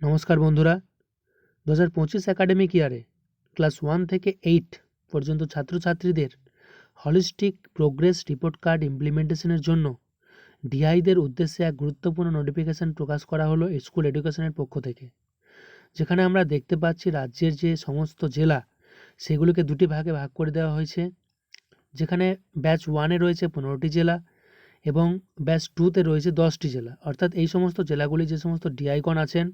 নমস্কার বন্ধুরা। দু হাজার পঁচিশ অ্যাকাডেমিক ইয়ারে ক্লাস ওয়ান থেকে এইট পর্যন্ত ছাত্রছাত্রীদের হলিস্টিক প্রোগ্রেস রিপোর্ট কার্ড ইমপ্লিমেন্টেশনের জন্য ডিআইদের উদ্দেশ্যে এক গুরুত্বপূর্ণ নোটিফিকেশান প্রকাশ করা হলো স্কুল এডুকেশনের পক্ষ থেকে। যেখানে আমরা দেখতে পাচ্ছি রাজ্যের যে সমস্ত জেলা, সেগুলোকে দুটি ভাগে ভাগ করে দেওয়া হয়েছে। যেখানে ব্যাচ ওয়ানে রয়েছে পনেরোটি জেলা এবং ব্যাচ টুতে রয়েছে দশটি জেলা। অর্থাৎ এই সমস্ত জেলাগুলি যে সমস্ত ডিআইকন আছেন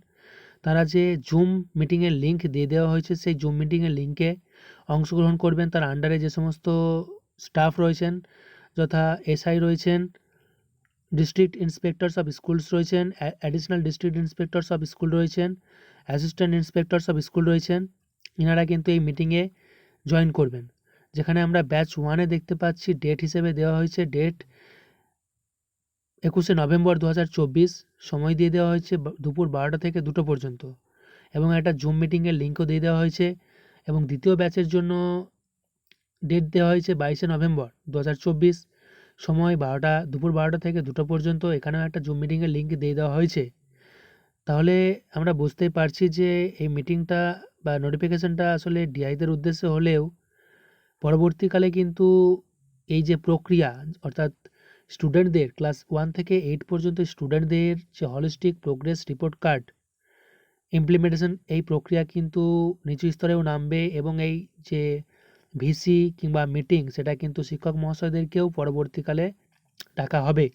তারা যে জুম মিটিংয়ের লিঙ্ক দিয়ে দেওয়া হয়েছে, সেই জুম মিটিংয়ের লিঙ্কে অংশগ্রহণ করবেন। তার আন্ডারে যে সমস্ত স্টাফ রয়েছেন, যথা এসআই রয়েছেন ডিস্ট্রিক্ট ইন্সপেক্টরস অফ স্কুলস রয়েছেন additional district inspectors of school রয়েছেন অ্যাসিস্ট্যান্ট ইন্সপেক্টরস অফ স্কুল রয়েছেন এনারা কিন্তু এই মিটিংয়ে জয়েন করবেন। যেখানে আমরা ব্যাচ ওয়ানে দেখতে পাচ্ছি ডেট হিসেবে দেওয়া হয়েছে ডেট একুশে নভেম্বর দু হাজার চব্বিশ, সময় দিয়ে দেওয়া হয়েছে দুপুর বারোটা থেকে দুটো পর্যন্ত। এবং একটা জুম মিটিংয়ের লিঙ্কও দিয়ে দেওয়া হয়েছে। এবং দ্বিতীয় ব্যাচের জন্য ডেট দেওয়া হয়েছে বাইশে নভেম্বর দু হাজার চব্বিশ, সময় বারোটা, দুপুর বারোটা থেকে দুটো পর্যন্ত এখানেও একটা জুম মিটিংয়ের লিঙ্ক দিয়ে দেওয়া হয়েছে। তাহলে আমরা বুঝতেই পারছি যে এই মিটিংটা বা নোটিফিকেশনটা আসলে ডিআইদের উদ্দেশ্যে হলেও পরবর্তীকালে কিন্তু এই যে প্রক্রিয়া, অর্থাৎ স্টুডেন্টদের, ক্লাস ওয়ান থেকে এইট পর্যন্ত স্টুডেন্টদের যে holistic progress report card implementation এই প্রক্রিয়া কিন্তু নিচু স্তরেও নামবে এবং এই যে ভিসি কিংবা মিটিং সেটা কিন্তু শিক্ষক মহাশয়দেরকেও পরবর্তীকালে ডাকা হবে।